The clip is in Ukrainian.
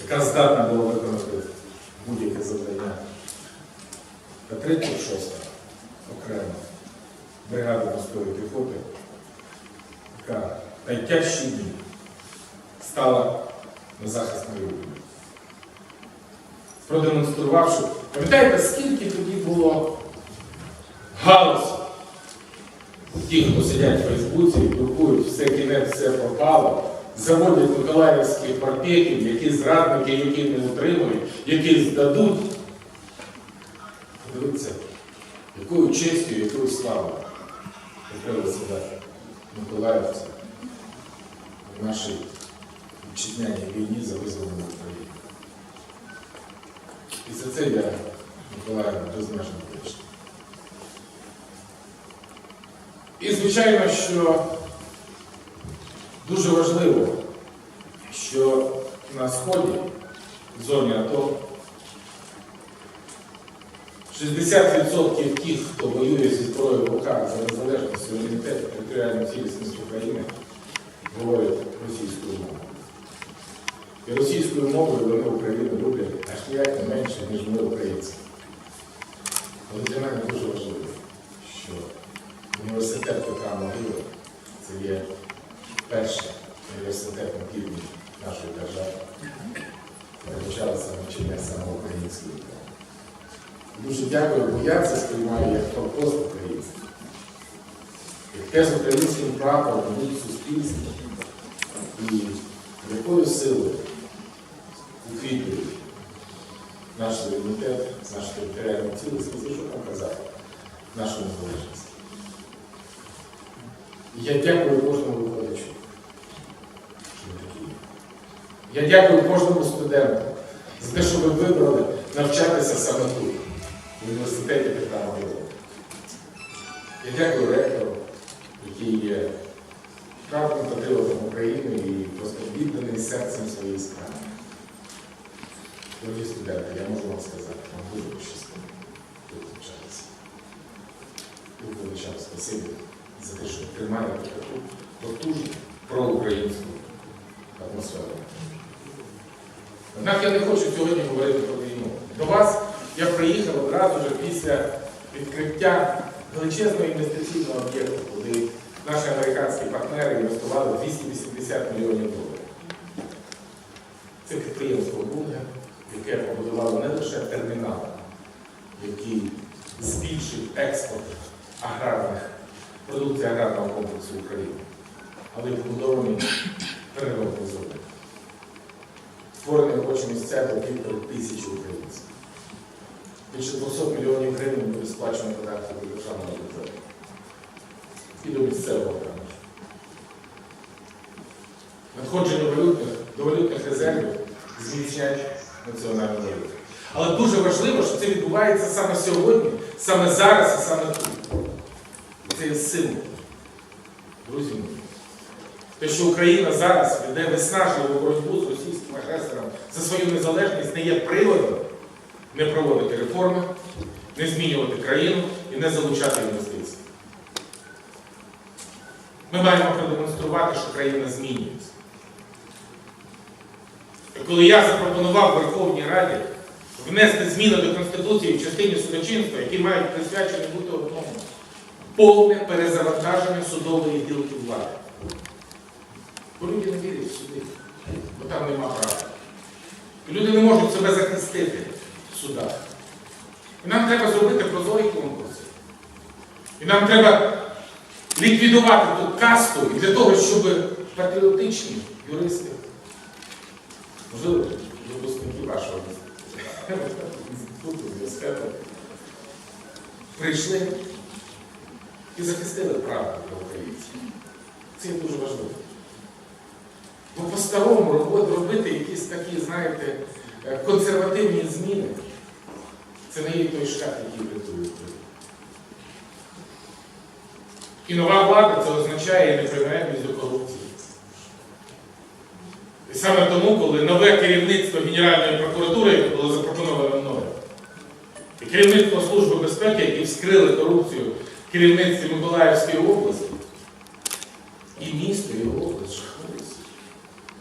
яка здатна була виконати будь-яке завдання. Та 36 окрема бригада морської піхоти, яка найтяжчі дні стала на захист Маріуполя. Продемонструвавши, пам'ятаєте, скільки тоді було галузу? Ті, хто сидять в Фейсбуці і друкують, все кінець, все пропало, заводять миколаївських парпетів, які зрадники, які не утримують, які здадуть. Подивіться, якою честю, якою славою покрили себе миколаївці в нашій вітчизняній війні за визволення України. І за це я Миколаївна безмежно вдячний. І звичайно, що дуже важливо, що на сході, в зоні АТО, 60% тих, хто воює зі зброєю в руках за незалежність, суверенітет, територіальну цілісність України, говорять російською мовою. І російською мовою вони Україну люблять аж ніяк не менше, ніж ми українці. Але для мене дуже важливо, що університет Петра Могили це є перший університет на півдні нашої держави, де почалося навчання саме української мови. Дуже дякую, бо я це сприймаю як форпост український. Як те з українським прапором будуть суспільстві і якою силою укріплюють наш суверенітет, нашу територіальну цілісність, і що там казати, нашу незалежність. Я дякую кожному викладачу. що ви такі є. Я дякую кожному студенту за те, що ви вибрали навчатися саме тут, в університеті Петра Могилова. Я дякую ректору, який є справжнім патріотом України і просто відданий серцем своєї справи. Дорогі студенти, я можу вам сказати, вам дуже пощастило тут навчатися. Дуже величезне спасибі за те, що тримаєте таку потужну проукраїнську атмосферу. Однак я не хочу сьогодні говорити про війну. До вас я приїхав одразу ж після відкриття величезного інвестиційного об'єкту, куди наші американські партнери інвестували 280 мільйонів доларів. Це підприємство Бунга, яке побудувало не лише термінал, який збільшив експорт аграрних продукції аграрного комплексу України, але й побудований для півтори тисячі українців. Більше 200 мільйонів гривень буде сплачено податків до державного бюджету і до місцевого також. Надходження валютних, до валютних резервів зміцнять національну валюту. Але дуже важливо, що це відбувається саме сьогодні, саме зараз і саме тут. Це є символ. Друзі мої. Те, що Україна зараз веде виснажливу боротьбу з російським агресором за свою незалежність, не є приводом не проводити реформи, не змінювати країну і не залучати інвестиції. Ми маємо продемонструвати, що країна змінюється. І коли я запропонував Верховній Раді внести зміни до Конституції в частині судочинства, які мають присвячені бути одному, повне перезавантаження судової ділки влади. Бо люди не вірять в суди, бо там нема права. І люди не можуть себе захистити в судах. І нам треба зробити прозорі конкурси. І нам треба ліквідувати ту касту для того, щоб патріотичні юристи, можливо, випускники вашого інституту, університету, прийшли і захистили правду для українців. Це дуже важливо. Бо по-старому робо- робити якісь такі, знаєте, е, консервативні зміни, це не є той шлях, який врятує. І нова влада це означає непримиренність до корупції. І саме тому, коли нове керівництво Генеральної прокуратури, яке було запропоновано мною, і керівництво Служби безпеки, які вскрили корупцію керівництві Миколаївської області, і міст